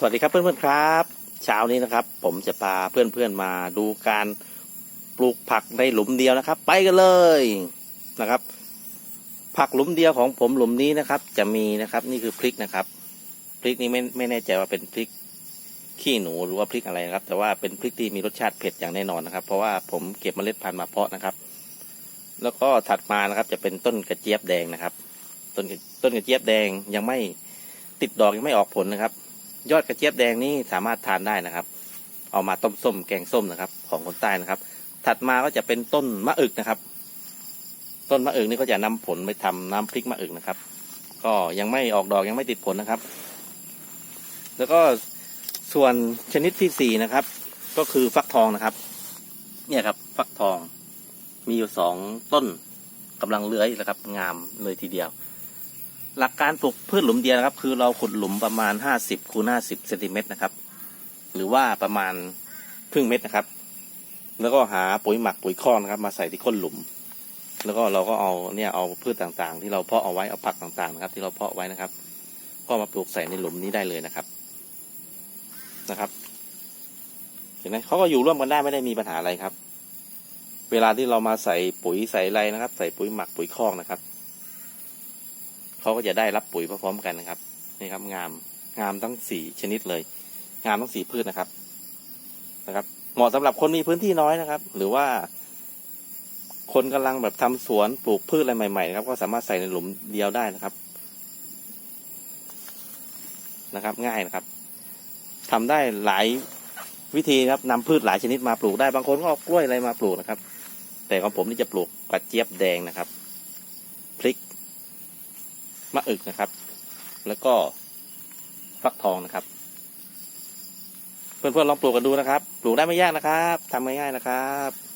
สวัสดีครับเพื่อนๆครับ เช้านี้นะครับ ผมจะพาเพื่อนๆมาดูการปลูกผักในหลุมเดียวนะครับ ไปกันเลยนะครับ ผักหลุมเดียวของผมหลุมนี้นะครับ จะมีนะครับนี่คือพริกนะครับ พริกนี้ไม่ไม่แน่ใจว่าเป็นพริกขี้หนูหรือว่าพริกอะไรนะครับ แต่ว่าเป็นพริกที่มีรสชาติเผ็ดอย่างแน่นอนนะครับ เพราะว่าผมเก็บเมล็ดพันธุ์มาเพาะนะครับ แล้วก็ถัดมานะครับ จะเป็นต้นกระเจี๊ยบแดงนะครับ ต้นต้นกระเจี๊ยบแดงยังไม่ติดดอกยังไม่ออกผลนะครับ ยอดกระเจี๊ยบแดงนี่สามารถทานได้นะครับ เอามาต้มส้มแกงส้มนะครับ ของคนใต้นะครับ ถัดมาก็จะเป็นต้นมะอึกนะครับ ต้นมะอึกนี่ก็จะนำผลไปทำน้ำพริกมะอึกนะครับ ก็ยังไม่ออกดอกยังไม่ติดผลนะครับ แล้วก็ส่วนชนิดที่สี่นะครับ ก็คือฟักทองนะครับ เนี่ยครับ ฟักทองมีอยู่สองต้นกำลังเลื้อยนะครับ งามเลยทีเดียว หลักการปลูกพืชหลุมเดียวนะครับ คือเราขุดหลุมประมาณห้าสิบคูณห้าสิบเซนติเมตรนะครับ หรือว่าประมาณครึ่งเม็ดนะครับ แล้วก็หาปุ๋ยหมักปุ๋ยค้อกนะครับ มาใส่ที่ก้นหลุม แล้วก็เราก็เอาเนี่ยเอาพืชต่างๆ ที่เราเพาะเอาไว้เอาผักต่างๆนะครับ ที่เราเพาะไว้นะครับ ก็มาปลูกใส่ในหลุมนี้ได้เลยนะครับนะครับเห็นไหมเขาก็อยู่ร่วมกันได้ไม่ได้มีปัญหาอะไรครับ เวลาที่เรามาใส่ปุ๋ยใส่ไรนะครับ ใส่ปุ๋ยหมักปุ๋ยคอกนะครับ เขาก็จะได้รับปุ๋ยพร้อมๆกันนะครับนี่ครับงามงามทั้งสี่ชนิดเลย งามทั้งสี่พืชนะครับนะครับ เหมาะสำหรับคนมีพื้นที่น้อยนะครับ หรือว่า คนกำลังแบบทำสวนปลูกพืชอะไรใหม่ๆครับ ก็สามารถใส่ในหลุมเดียวได้นะครับนะครับ ง่ายนะครับทำได้หลายวิธีครับนำพืชหลายชนิดมาปลูกได้บางคนก็เอากล้วยอะไรมาปลูกนะครับ แต่ของผมนี่จะปลูกกระเจี๊ยบแดงนะครับ มะอึกนะครับ แล้วก็ฟักทองนะครับ เพื่อนๆลองปลูกกันดูนะครับ ปลูกได้ไม่ยากนะครับทำง่ายๆนะครับ